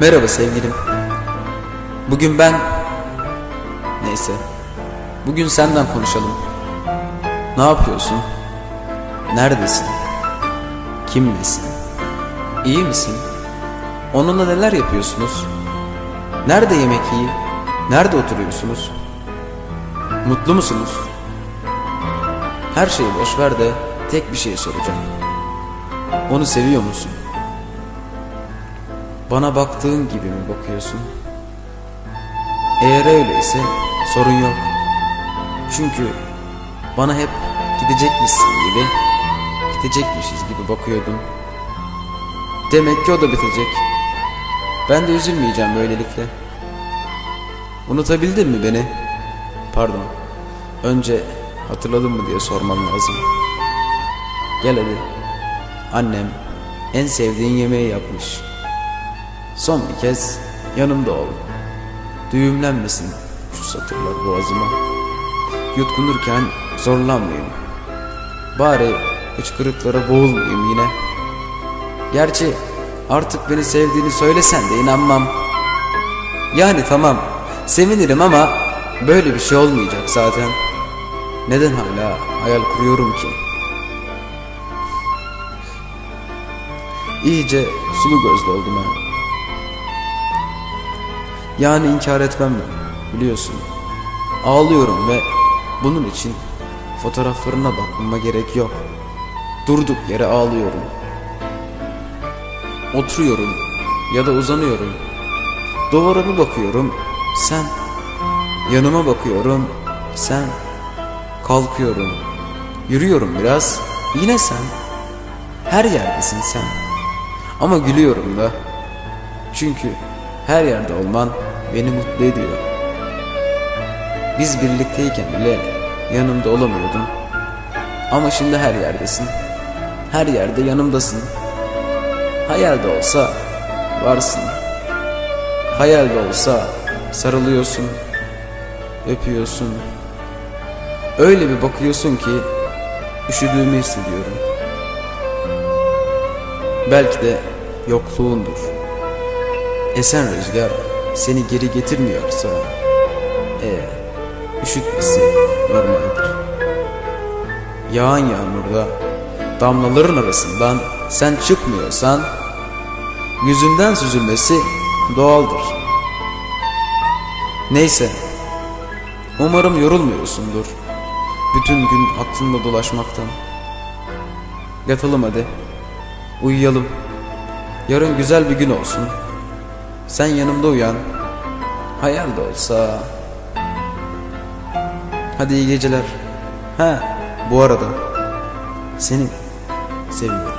Merhaba sevgilim. Bugün ben... Neyse. Bugün senden konuşalım. Ne yapıyorsun? Neredesin? Kimlesin? İyi misin? Onunla neler yapıyorsunuz? Nerede yemek iyi? Nerede oturuyorsunuz? Mutlu musunuz? Her şeyi boş ver de tek bir şey soracağım. Onu seviyor musun? Bana baktığın gibi mi bakıyorsun? Eğer öyleyse sorun yok. Çünkü bana hep gidecekmişsin gibi, bitecekmişiz gibi bakıyordun. Demek ki o da bitecek. Ben de üzülmeyeceğim böylelikle. Unutabildin mi beni? Pardon. Önce hatırladın mı diye sormam lazım. Gel hadi. Annem en sevdiğin yemeği yapmış. Son bir kez yanımda ol. Düğümlenmesin şu satırlar boğazıma. Yutkunurken zorlanmayayım. Bari hıçkırıklara boğulmayayım yine. Gerçi artık beni sevdiğini söylesen de inanmam. Yani tamam sevinirim ama böyle bir şey olmayacak zaten. Neden hala hayal kuruyorum ki? İyice sulu gözlü oldum ha. Yani inkar etmem ben, biliyorsun. Ağlıyorum ve bunun için fotoğraflarına bakmama gerek yok. Durduk yere ağlıyorum. Oturuyorum ya da uzanıyorum. Duvara bir bakıyorum, sen. Yanıma bakıyorum, sen. Kalkıyorum. Yürüyorum biraz, yine sen. Her yerdesin sen. Ama gülüyorum da. Çünkü her yerde olman beni mutlu ediyor. Biz birlikteyken bile yanımda olamıyordun. Ama şimdi her yerdesin. Her yerde yanımdasın. Hayalde olsa varsın. Hayalde olsa sarılıyorsun, öpüyorsun. Öyle bir bakıyorsun ki üşüdüğümü hissediyorum. Belki de yokluğundur. Esen rüzgar seni geri getirmiyorsa e üşütmesi normaldir. Yağan yağmurda damlaların arasından sen çıkmıyorsan yüzünden süzülmesi doğaldır. Neyse umarım yorulmuyorsundur bütün gün aklında dolaşmaktan. Yatalım hadi. Uyuyalım. Yarın güzel bir gün olsun. Sen yanımda uyan. Hayal de olsa. Hadi iyi geceler. Ha, bu arada seni seviyorum.